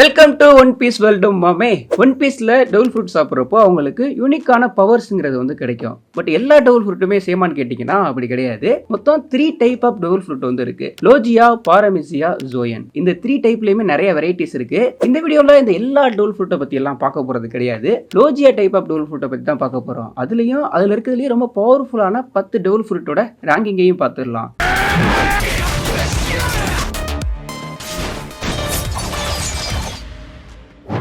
Welcome to one piece world மாமே. One பீஸில் devil fruit சாப்பிட்றப்போ அவங்களுக்கு யூனிக்கான பவர்ஸுங்கிறது வந்து கிடைக்கும். பட் எல்லா டவுல் ஃப்ரூட்டுமே சேமான்னு கேட்டிங்கன்னா அப்படி கிடையாது. மொத்தம் three type of devil fruit வந்து இருக்கு. லோஜியா பாரமிசியா ஜோயன் இந்த த்ரீ டைப்லையுமே நிறைய வெரைட்டிஸ் இருக்கு. இந்த வீடியோவில் இந்த எல்லா டவுல் ஃப்ரூட்டை பற்றி எல்லாம் பார்க்க போகிறது கிடையாது. லோஜியா டைப் ஆஃப் டவுல் ஃப்ரூட்டை பற்றி தான் பார்க்க போகிறோம் அதுலேயும் அதில் இருக்கிறதுலேயே ரொம்ப பவர்ஃபுல்லான பத்து டவுல் ஃப்ரூட்டோட ரேங்கிங்கையும் பார்த்துடலாம்.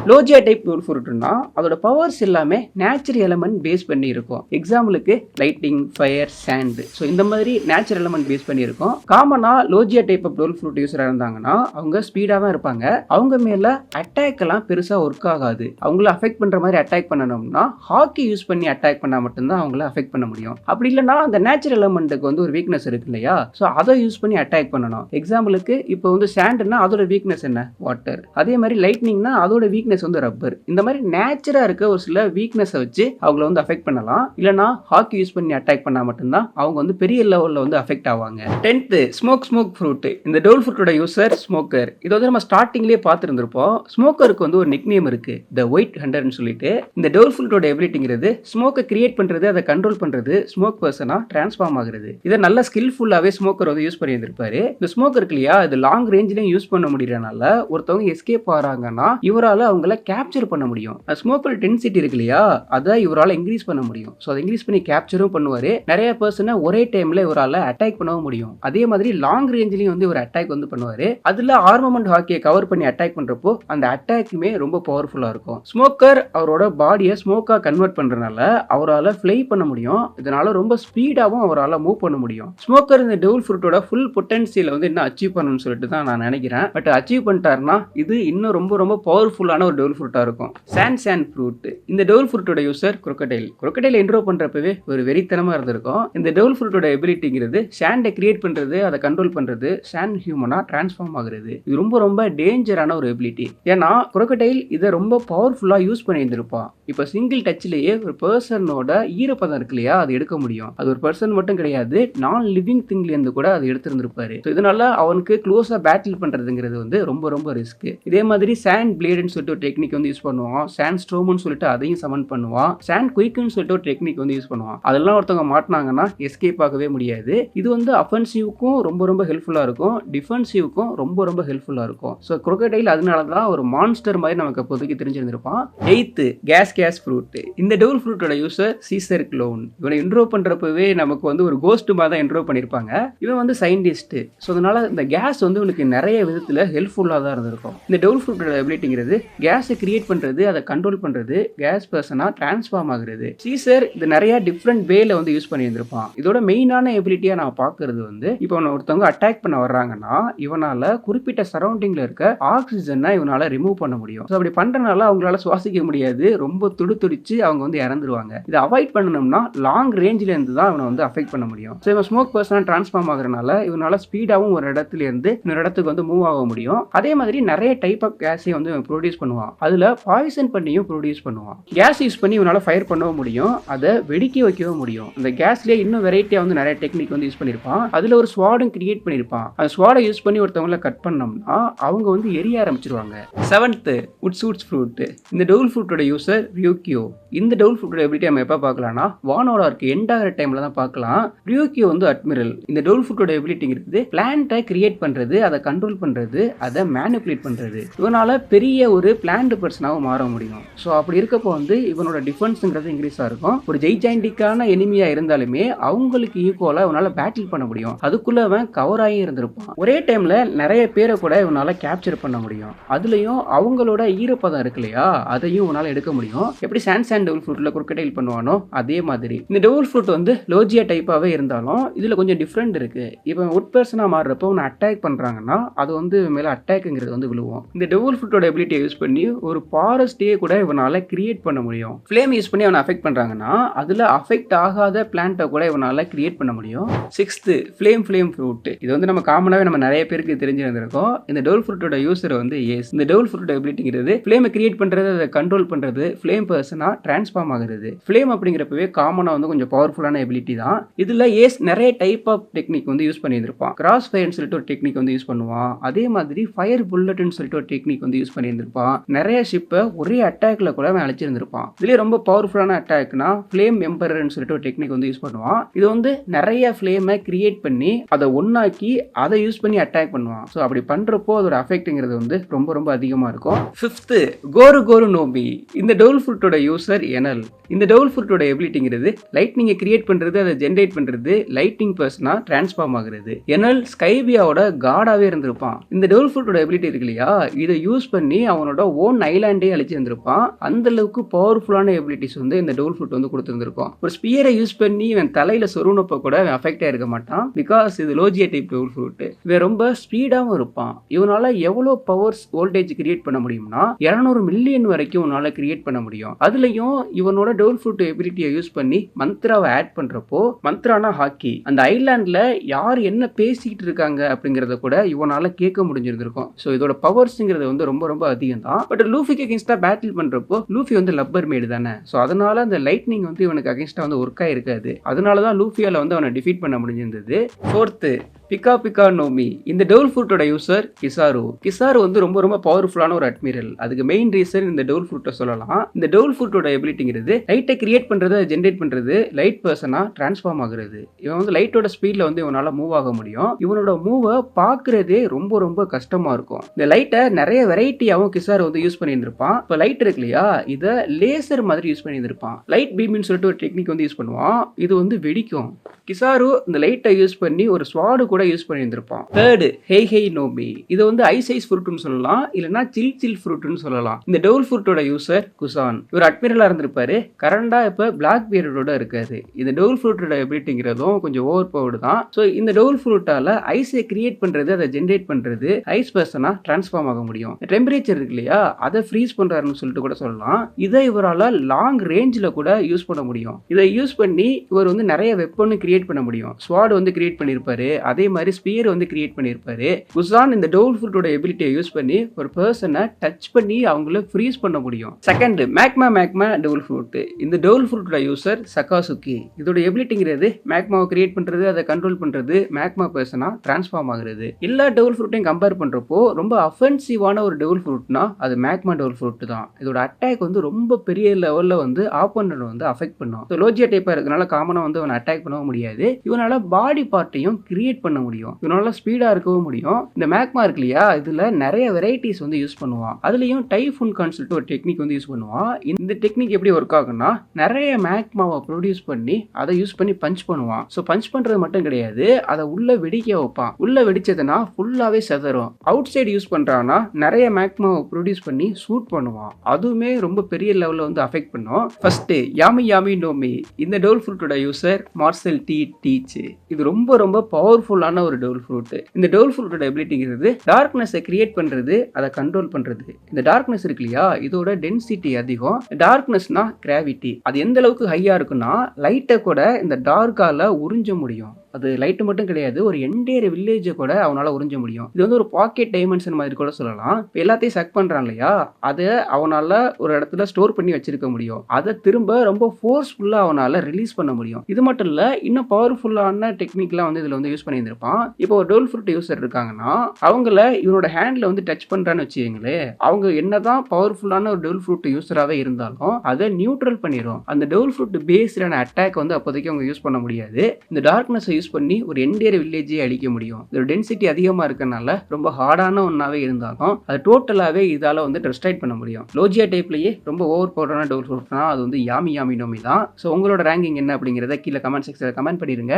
லோஜியா டைப் டூல் ஃப்ரூட்னா அதோட பவர்ஸ் எல்லாமே நேச்சுரல் எலமெண்ட் பேஸ் பண்ணி இருக்கும். எக்ஸாம்பிளுக்கு லைட்டிங் ஃபயர் சாண்ட் ஸோ இந்த மாதிரி நேச்சுரல் எலமெண்ட் பேஸ் பண்ணி இருக்கும். காமனாக Logia type of devil fruit யூஸராக இருந்தாங்கன்னா அவங்க ஸ்பீடாக தான் இருப்பாங்க. அவங்க மேலே அட்டாக் எல்லாம் பெருசாக ஒர்க் ஆகாது. அவங்கள அஃபெக்ட் பண்ணுற மாதிரி அட்டாக் பண்ணணும்னா ஹாக்கி யூஸ் பண்ணி அட்டாக் பண்ணால் மட்டும்தான் அவங்கள அஃபெக்ட் பண்ண முடியும். அப்படி இல்லைன்னா அந்த நேச்சுரல் எலமெண்ட்டுக்கு வந்து ஒரு வீக்னஸ் இருக்கு இல்லையா? ஸோ அதை யூஸ் பண்ணி அட்டாக் பண்ணணும். எக்ஸாம்பிளுக்கு இப்போ வந்து சாண்ட்னா அதோட வீக்னஸ் என்ன? வாட்டர் அதே மாதிரி லைட்னிங்னா அதோட வீக்னஸ் வந்து ரப்பர் இந்த மாதிரி நேச்சராக இருக்க ஒரு சில வீக்னஸை வச்சு அவங்கள வந்து அஃபெக்ட் பண்ணலாம். இல்லைனா ஹாக்கி யூஸ் பண்ணி அட்டாக் பண்ணால் மட்டும்தான் அவங்க வந்து பெரிய லெவலில் வந்து அஃபெக்ட் ஆவாங்க. டென்த்து ஸ்மோக் ஸ்மோக் ஃப்ரூட் இந்த டோல் ஃப்ரூட்டோட யூசர் ஸ்மோக்கர் இது வந்து நம்ம ஸ்டார்டிங்லேயே பார்த்துருந்துருப்போம். ஸ்மோக்கருக்கு வந்து ஒரு நிக்நேம் இருக்கு. த ஒயிட் ஹண்டர்னு சொல்லிட்டு. இந்த டோல் ஃப்ரூட்டோட எபிலிட்டிங்கிறது ஸ்மோக்கை கிரியேட் பண்ணுறது அதை கண்ட்ரோல் பண்ணுறது ஸ்மோக் பர்சனாக ட்ரான்ஸ்ஃபார்ம் ஆகுறது. இதை நல்ல ஸ்கில்ஃபுல்லாகவே ஸ்மோக்கர் வந்து யூஸ் பண்ணியிருந்திருப்பாரு இந்த ஸ்மோக்கர் இருக்கு இல்லையா? இது லாங் ரேஞ்சிலையும் யூஸ் பண்ண முடியறனால ஒருத்தவங்க எஸ்கேப் ஆகிறாங்கன்னா இவரால் அவங்க அவங்கள கேப்சர் பண்ண முடியும். ஸ்மோக்கோட டென்சிட்டி இருக்கு இல்லையா? அதை இவரால் இன்க்ரீஸ் பண்ண முடியும். ஸோ அதை இன்க்ரீஸ் பண்ணி கேப்சரும் பண்ணுவார். நிறைய பர்சனை ஒரே டைமில் இவரால் அட்டாக் பண்ணவும் முடியும். அதே மாதிரி லாங் ரேஞ்சிலையும் வந்து இவர் அட்டாக் வந்து பண்ணுவார். அதில் ஆர்மமெண்ட் ஹாக்கியை கவர் பண்ணி அட்டாக் பண்ணுறப்போ அந்த அட்டாக்குமே ரொம்ப பவர்ஃபுல்லாக இருக்கும். ஸ்மோக்கர் அவரோட பாடியை ஸ்மோக்காக கன்வெர்ட் பண்ணுறதுனால அவரால் ஃப்ளை பண்ண முடியும். இதனால ரொம்ப ஸ்பீடாகவும் அவரால் மூவ் பண்ண முடியும். ஸ்மோக்கர் இந்த டெவல் ஃப்ரூட்டோட ஃபுல் பொட்டன்சியில் வந்து இன்னும் அச்சீவ் பண்ணணும்னு சொல்லிட்டு தான் நான் நினைக்கிறேன். பட் அச்சீவ் பண்ணிட்டாருன்னா இது இன்னும் ரொம்ப ரொம்ப பவர்ஃபுல்லான ஒரு டவுல் ஃப்ரூட்டாக இருக்கும். சான் சாண்ட் ஃப்ரூட் இந்த டவுல் ஃப்ரூட்டோட யூசர் crocodile. Crocodile இன்ட்ரோ பண்ணுறப்பவே ஒரு வெறித்தனமாக இருந்திருக்கும். இந்த டவுல் ஃப்ரூட்டோட எபிலிட்டிங்கிறது சாண்டை கிரியேட் பண்ணுறது அதை கண்ட்ரோல் பண்ணுறது சாண்ட் ஹியூமனாக ட்ரான்ஸ்ஃபார்ம் ஆகுறது. இது ரொம்ப ரொம்ப டேஞ்சரான ஒரு எபிலிட்டி ஏன்னா குரோக்கடைல் இதை ரொம்ப பவர்ஃபுல்லாக யூஸ் பண்ணியிருந்திருப்பான். இப்போ சிங்கிள் டச்சிலேயே ஒரு பர்சனோட ஈரப்பதம் இருக்கு இல்லையா அது எடுக்க முடியும். அது ஒரு பர்சன் மட்டும் கிடையாது நான் லிவிங் திங்லேருந்து கூட அது எடுத்திருந்திருப்பாரு. ஸோ இதனால அவனுக்கு க்ளோஸாக பேட்டில் பண்ணுறதுங்கிறது வந்து ரொம்ப ரொம்ப ரிஸ்க் இதே மாதிரி சேண்ட் பிளேடுன்னு சொல்லிட்டு டெக்னிக் வந்து யூஸ் பண்ணுவான். சாண்ட் ஸ்ட்ரோம்னு சொல்லிட்டு அதையும் சமன் பண்ணுவான். சாண்ட் குயிக்னு சொல்லிட்டு ஒரு டெக்னிக் வந்து யூஸ் பண்ணுவான். அதெல்லாம் ஒருத்தவங்க மாட்டினாங்கன்னா எஸ்கேப் ஆகவே முடியாது. இது வந்து அஃபென்சிவ்க்கும் ரொம்ப ரொம்ப ஹெல்ப்ஃபுல்லாக இருக்கும். டிஃபென்சிவ்க்கும் ரொம்ப ரொம்ப ஹெல்ப்ஃபுல்லாக இருக்கும். ஸோ குரோக்கடைல் அதனால தான் ஒரு மான்ஸ்டர் மாதிரி நமக்கு அப்போதைக்கு தெரிஞ்சிருந்திருப்பான். எயித்து கேஸ் கேஸ் ஃப்ரூட் இந்த டபுள் ஃப்ரூட்டோட யூஸர் சீசர் க்ளோன் இவனை இன்ட்ரோ பண்ணுறப்பவே நமக்கு வந்து ஒரு கோஸ்ட் மாதிரி தான் இன்ட்ரோ பண்ணியிருப்பாங்க. இவன் வந்து சயின்டிஸ்ட் ஸோ அதனால இந்த கேஸ் வந்து இவனுக்கு நிறைய விதத்தில் ஹெல்ப்ஃபுல்லாக தான் இருந்திருக்கும். இந்த டபுள் ஃப்ரூட்டோட எபிலிட்டிங்கிறது கேஸை கேஸை கிரியேட் பண்ணுறது அதை கண்ட்ரோல் பண்ணுறது கேஸ் பர்சனாக ட்ரான்ஸ்ஃபார்ம் ஆகுறது. சீசர் இது நிறைய டிஃப்ரெண்ட் வேல வந்து யூஸ் பண்ணியிருந்திருப்பான். இதோட மெயினான எபிலிட்டியாக நான் பார்க்கறது வந்து இப்போ ஒருத்தவங்க அட்டாக் பண்ண வர்றாங்கன்னா இவனால் குறிப்பிட்ட சரௌண்டிங்கில் இருக்க ஆக்சிஜனை இவனால் ரிமூவ் பண்ண முடியும். ஸோ அப்படி பண்ணுறனால அவங்களால சுவாசிக்க முடியாது. ரொம்ப துடி துடிச்சு அவங்க வந்து இறந்துருவாங்க. இதை அவாய்ட் பண்ணணும்னா லாங் ரேஞ்சில் இருந்து தான் அவனை வந்து அஃபெக்ட் பண்ண முடியும். ஸோ இவன் ஸ்மோக் பர்சனாக ட்ரான்ஸ்ஃபார்ம் ஆகுறதுனால இவனால் ஸ்பீடாகவும் ஒரு இடத்துல இருந்து இன்னொரு இடத்துக்கு வந்து மூவ் ஆக முடியும். அதே மாதிரி நிறைய டைப் ஆஃப் கேஸையும் வந்து ப்ரொடியூஸ் பண்ணுவான். அதில் பாய்சன் பண்ணியும் ப்ரொடியூஸ் பண்ணுவான். கேஸ் யூஸ் பண்ணி இவனால் ஃபயர் பண்ணவும் முடியும். அதை வெடிக்க வைக்கவும் முடியும். அந்த கேஸ்லேயே இன்னும் வெரைட்டியாக வந்து நிறைய டெக்னிக் வந்து யூஸ் பண்ணியிருப்பான் அதில் ஒரு ஸ்வாடும் கிரியேட் பண்ணியிருப்பான் அந்த ஸ்வாடை யூஸ் பண்ணி ஒருத்தவங்கள கட் பண்ணோம்னா அவங்க வந்து எரிய ஆரம்பிச்சிருவாங்க. செவன்த்து உட்ஸ் உட்ஸ் ஃப்ரூட் இந்த டவுல் ஃப்ரூட்டோட யூசர் ரியூக்கியோ இந்த டவுல் ஃப்ரூட்டோட எபிலிட்டி நம்ம எப்போ பார்க்கலாம்னா வானோட இருக்கு எண்ட் ஆகிற டைமில் தான் பார்க்கலாம். ரியூக்கியோ வந்து அட்மிரல் இந்த டவுல் ஃப்ரூட்டோட எபிலிட்டிங்கிறது பிளான்ட்டை கிரியேட் பண்ணுறது அதை கண்ட்ரோல் பண்ணுறது அதை மேனிப்புலேட் பண்ணுறது இதனால் பெரிய ஒரு பிளான் பிளான்டு பர்சனாகவும் மாற முடியும். ஸோ அப்படி இருக்கப்போ வந்து இவனோட டிஃபென்ஸுங்கிறது இன்க்ரீஸாக இருக்கும். ஒரு ஜெய்ஜாண்டிக்கான எனிமியாக இருந்தாலுமே அவங்களுக்கு ஈக்குவலாக இவனால் பேட்டில் பண்ண முடியும். அதுக்குள்ளே அவன் கவர் ஆகி இருந்திருப்பான். ஒரே டைமில் நிறைய பேரை கூட இவனால் கேப்சர் பண்ண முடியும். அதுலேயும் அவங்களோட ஈரப்பதம் இருக்கு இல்லையா? அதையும் இவனால் எடுக்க முடியும். எப்படி சாண்ட் சாண்ட் டபுள் ஃப்ரூட்டில் குறுக்கடையில் பண்ணுவானோ அதே மாதிரி. இந்த டபுள் ஃப்ரூட் வந்து லோஜியா டைப்பாகவே இருந்தாலும் இதில் கொஞ்சம் டிஃப்ரெண்ட் இருக்குது இவன் உட் பர்சனாக மாறுறப்போ அவனை அட்டாக் பண்ணுறாங்கன்னா அது வந்து மேலே அட்டாக்குங்கிறது வந்து விழுவோம். இந்த டபுள் ஃப்ரூட்டோட எபிலிட்டியை யூஸ் பண்ணி பண்ணி ஒரு ஃபாரஸ்டே கூட இவனால் கிரியேட் பண்ண முடியும். ஃப்ளேம் யூஸ் பண்ணி அவனை அஃபெக்ட் பண்ணுறாங்கன்னா அதில் அஃபெக்ட் ஆகாத பிளான்ட்டை கூட இவனால் கிரியேட் பண்ண முடியும். சிக்ஸ்த்து ஃப்ளேம் ஃப்ளேம் ஃப்ரூட் இது வந்து நம்ம காமனாகவே நம்ம நிறைய பேருக்கு தெரிஞ்சிருந்திருக்கோம். இந்த டோல் ஃப்ரூட்டோட யூஸர் வந்து எஸ் இந்த டோல் ஃப்ரூட் எபிலிட்டிங்கிறது ஃப்ளேமை கிரியேட் பண்ணுறது அதை கண்ட்ரோல் பண்ணுறது ஃப்ளேம் பர்சனாக ட்ரான்ஸ்ஃபார்ம் ஆகுறது. ஃப்ளேம் அப்படிங்கிறப்பவே காமனாக வந்து கொஞ்சம் பவர்ஃபுல்லான எபிலிட்டி தான். இதில் ஏஸ் நிறைய டைப் ஆஃப் டெக்னிக் வந்து யூஸ் பண்ணியிருந்திருப்பான். கிராஸ் ஃபயர்னு சொல்லிட்டு ஒரு டெக்னிக் வந்து யூஸ் பண்ணுவான். அதே மாதிரி ஃபயர் புல்லட்னு சொல்லிட்டு ஒரு டெக்னிக் வந்து யூஸ் பண்ணியிருந்திருப்பான். நிறைய ஷிப்பை ஒரே அட்டாக்ல கூட அவன் அழைச்சிருந்திருப்பான். இதுலேயே ரொம்ப பவர்ஃபுல்லான அட்டாக்னா ஃப்ளேம் எம்பரர்னு சொல்லிட்டு ஒரு டெக்னிக் வந்து யூஸ் பண்ணுவான். இது வந்து நிறைய ஃப்ளேமை கிரியேட் பண்ணி அதை ஒன்னாக்கி அதை யூஸ் பண்ணி அட்டாக் பண்ணுவான். ஸோ அப்படி பண்றப்போ அதோட அஃபெக்ட்ங்கிறது வந்து ரொம்ப ரொம்ப அதிகமாக இருக்கும். ஃபிஃப்த்து கோரு கோரு நோபி. இந்த டவுல் ஃபுட்டோட யூசர் எனல் இந்த டவுல் ஃபுட்டோட எபிலிட்டிங்கிறது லைட்னிங்கை கிரியேட் பண்ணுறது அதை ஜென்ரேட் பண்ணுறது லைட்னிங் பர்சனா டிரான்ஸ்ஃபார்ம் ஆகுறது. எனல் ஸ்கைபியாவோட காடாகவே இருந்திருப்பான். இந்த டவுல் ஃபுட்டோட எபிலிட்டி இருக்கு இல்லையா? இதை யூஸ் பண்ணி அவனோட ஓன் ஐலாண்டே அழிச்சிருந்திருப்பான். அந்த அளவுக்கு பவர்ஃபுல்லான எபிலிட்டிஸ் வந்து இந்த டோல் ஃபுட் வந்து கொடுத்துருந்துருக்கும். ஒரு ஸ்பியரை யூஸ் பண்ணி இவன் தலையில சொருணப்ப கூட அவன் அஃபெக்ட் ஆயிருக்க மாட்டான். பிகாஸ் இது லோஜியா டைப் டோல் ஃபுட் இவன் ரொம்ப ஸ்பீடாகவும் இருப்பான். இவனால எவ்வளோ பவர்ஸ் வோல்டேஜ் கிரியேட் பண்ண முடியும்னா இரநூறு மில்லியன் வரைக்கும் உன்னால கிரியேட் பண்ண முடியும். அதுலயும் இவனோட டோல் ஃபுட் எபிலிட்டியை யூஸ் பண்ணி மந்த்ராவை ஆட் பண்றப்போ மந்த்ரானா ஹாக்கி. அந்த ஐலாண்ட்ல யார் என்ன பேசிக்கிட்டு இருக்காங்க அப்படிங்கறத கூட இவனால கேட்க முடிஞ்சிருந்திருக்கும். ஸோ இதோட பவர்ஸ்ங்கிறது வந்து ரொம்ப ரொம்ப அதிகம் தான் பட் லூஃபிக்கு அகேன்ஸ்டா பேட்டில் பண்றப்போ லூஃபி வந்து லப்பர் மேடு தானே. ஸோ அதனால அந்த லைட்னிங் வந்து இவனுக்கு அகேன்ஸ்டா வந்து ஒர்க் ஆயிருக்காது. அதனால தான் லூஃபியால வந்து அவனை டிஃபீட் பண்ண முடிஞ்சிருந்தது. ஃபோர்த்து பிகா பிகா நோமி இந்த டவுல் ஃப்ரூட்டோட யூசர் கிசாரு கிசாரு வந்து ரொம்ப ரொம்ப பவர்ஃபுல்லான ஒரு அட்மிரல் அதுக்கு மெயின் ரீசன் இந்த டவுல் ஃப்ரூட்டை சொல்லலாம். இந்த டவுல் ஃப்ரூட்டோட எபிலிட்டிங்கிறது லைட்டை கிரியேட் பண்றது ஜென்ரேட் பண்றது லைட் பர்சனா டிரான்ஸ்ஃபார்ம் ஆகுறது. இவன் வந்து லைட்டோட ஸ்பீட்ல வந்து இவனால மூவ் ஆக முடியும். இவனோட மூவை பார்க்குறதே ரொம்ப ரொம்ப கஷ்டமா இருக்கும். இந்த லைட்டை நிறைய வெரைட்டியாவும் கிசார் வந்து யூஸ் பண்ணியிருந்திருப்பான். இப்போ லைட் இருக்கு இல்லையா? இதை லேசர் மாதிரி யூஸ் பண்ணியிருந்திருப்பான். லைட் பீம்னு சொல்லிட்டு ஒரு டெக்னிக் வந்து யூஸ் பண்ணுவான். இது வந்து வெடிக்கும். கிசாரு இந்த லைட்டை யூஸ் பண்ணி ஒரு ஸ்வாடு கூட யூஸ் பண்ணியிருந்திருப்பான். தேர்டு ஹெய் ஹெய் நோபி இது வந்து ஐஸ் ஐஸ் ஃப்ரூட்னு சொல்லலாம். இல்லைனா சில் சில் ஃப்ரூட்னு சொல்லலாம். இந்த டவுல் ஃப்ரூட்டோட யூசர் குசான். இவர் அட்மிரலாக இருந்திருப்பாரு. கரண்டா இப்போ பிளாக் பியர்டோட இருக்காரு. இந்த டவுல் ஃப்ரூட்டோட எபிலிட்டிங்கிறதும் கொஞ்சம் ஓவர் பவர்டு தான். ஸோ இந்த டவுல் ஃப்ரூட்டால ஐஸை கிரியேட் பண்ணுறது அதை ஜென்ரேட் பண்ணுறது ஐஸ் பர்சனாக டிரான்ஸ்ஃபார்ம் ஆக முடியும். டெம்பரேச்சர் இருக்கு இல்லையா? அதை ஃப்ரீஸ் பண்ணுறாருன்னு சொல்லிட்டு கூட சொல்லலாம். இதை இவரால் லாங் ரேஞ்சில் கூட யூஸ் பண்ண முடியும். இதை யூஸ் பண்ணி இவர் வந்து நிறைய வெப்பன்னு கிரியேட் பண்ண முடியும். ஸ்வாட் வந்து கிரியேட் பண்ணியிருப்பாரு அதே மாதிரி ஸ்பியர் வந்து கிரியேட் பண்ணியிருப்பாரு குசான் இந்த டவுல் ஃப்ரூட்டோட எபிலிட்டியை யூஸ் பண்ணி ஒரு பர்சனை டச் பண்ணி அவங்கள ஃப்ரீஸ் பண்ண முடியும். Second magma magma devil fruit இந்த டவுல் ஃப்ரூட்டோட யூசர் சகாசுக்கி இதோட எபிலிட்டிங்கிறது மேக்மாவை கிரியேட் பண்ணுறது அதை கண்ட்ரோல் பண்ணுறது மேக்மா பர்சனாக டிரான்ஸ்ஃபார்ம் ஆகுறது. எல்லா டவுல் ஃப்ரூட்டையும் கம்பேர் பண்ணுறப்போ ரொம்ப அஃபென்சிவான ஒரு டவுல் ஃப்ரூட்னா அது மேக்மா டவுல் ஃப்ரூட் தான். இதோட அட்டாக் வந்து ரொம்ப பெரிய லெவலில் வந்து ஆப்போனண்ட் வந்து அஃபெக்ட் பண்ணும். லோஜியா டைப்பாக இருக்கனால காமனாக வந்து அவனை அட்டாக் பண்ணவும் முடியும் முடியாது இவனால பாடி பார்ட்டையும் கிரியேட் பண்ண முடியும். இவனால ஸ்பீடா இருக்கவும் முடியும். இந்த மேக்மா இருக்கு இல்லையா? இதுல நிறைய வெரைட்டிஸ் வந்து யூஸ் பண்ணுவான். அதுலயும் டைஃபுன் கன்சல்ட் ஒரு டெக்னிக் வந்து யூஸ் பண்ணுவான். இந்த டெக்னிக் எப்படி ஒர்க் ஆகும்னா நிறைய மேக்மாவை ப்ரொடியூஸ் பண்ணி அதை யூஸ் பண்ணி பஞ்ச் பண்ணுவான். ஸோ பஞ்ச் பண்றது மட்டும் கிடையாது. அதை உள்ள வெடிக்க வைப்பான். உள்ள வெடிச்சதுன்னா ஃபுல்லாவே செதறும். அவுட் சைடு யூஸ் பண்றான்னா நிறைய மேக்மாவை ப்ரொடியூஸ் பண்ணி ஷூட் பண்ணுவான். அதுவுமே ரொம்ப பெரிய லெவலில் வந்து அஃபெக்ட் பண்ணும். ஃபர்ஸ்ட் யாமி யாமி நோமி இந்த டோல் ஃப்ரூட்டோட யூசர் மார்சல் டி டீச் இது ரொம்ப ரொம்ப பவர்ஃபுல்லான ஒரு டோல் ஃப்ரூட் இந்த டோல் ஃப்ரூட்டோட எபிலிட்டிங்கிறது டார்க்னஸை கிரியேட் பண்ணுறது அதை கண்ட்ரோல் பண்றது. இந்த டார்க்னஸ் இருக்கு இல்லையா? இதோட டென்சிட்டி அதிகம். டார்க்னஸ்னா கிராவிட்டி அது எந்த அளவுக்கு ஹையாக இருக்குன்னா லைட்டை கூட இந்த டார்க்கால உறிஞ்ச முடியும். அது லைட்டு மட்டும் கிடையாது ஒரு என்டையர் வில்லேஜை கூட அவனால் உறிஞ்ச முடியும். இது வந்து ஒரு பாக்கெட் டைமென்ஷன் மாதிரி கூட சொல்லலாம். இப்போ எல்லாத்தையும் செக் பண்ணுறான் இல்லையா? அதை அவனால் ஒரு இடத்துல ஸ்டோர் பண்ணி வச்சிருக்க முடியும். அதை திரும்ப ரொம்ப ஃபோர்ஸ்ஃபுல்லாக அவனால் ரிலீஸ் பண்ண முடியும். இது மட்டும் இல்லை இன்னும் பவர்ஃபுல்லான டெக்னிக்லாம் வந்து இதில் வந்து யூஸ் பண்ணியிருந்திருப்பான். இப்போ ஒரு டோல் ஃப்ரூட் யூசர் இருக்காங்கன்னா அவங்கள இவனோட ஹேண்டில் வந்து டச் பண்ணுறான்னு வச்சுக்கீங்களேன் அவங்க என்னதான் பவர்ஃபுல்லான ஒரு டோல் ஃப்ரூட் யூஸராகவே இருந்தாலும் அதை நியூட்ரல் பண்ணிடும் அந்த டோல் ஃப்ரூட் பேஸ்டான அட்டாக் வந்து அப்போதைக்கு அவங்க யூஸ் பண்ண முடியாது. இந்த டார்க்னஸை யூஸ் பண்ணி ஒரு என்டையர் வில்லேஜே அழிக்க முடியும். இதோட டென்சிட்டி அதிகமாக இருக்கனால ரொம்ப ஹார்டான ஒன்றாவே இருந்தாலும் அது டோட்டலாகவே இதால் வந்து டெஸ்ட்ரைட் பண்ண முடியும். லோஜியா டைப்லேயே ரொம்ப ஓவர் பவரான டோர் ஃப்ரூட்னா அது வந்து யாமி யாமி நோமி தான். ஸோ உங்களோட ரேங்கிங் என்ன அப்படிங்கிறத கீழே கமெண்ட் செக்ஷனில் கமெண்ட் பண்ணிடுங்க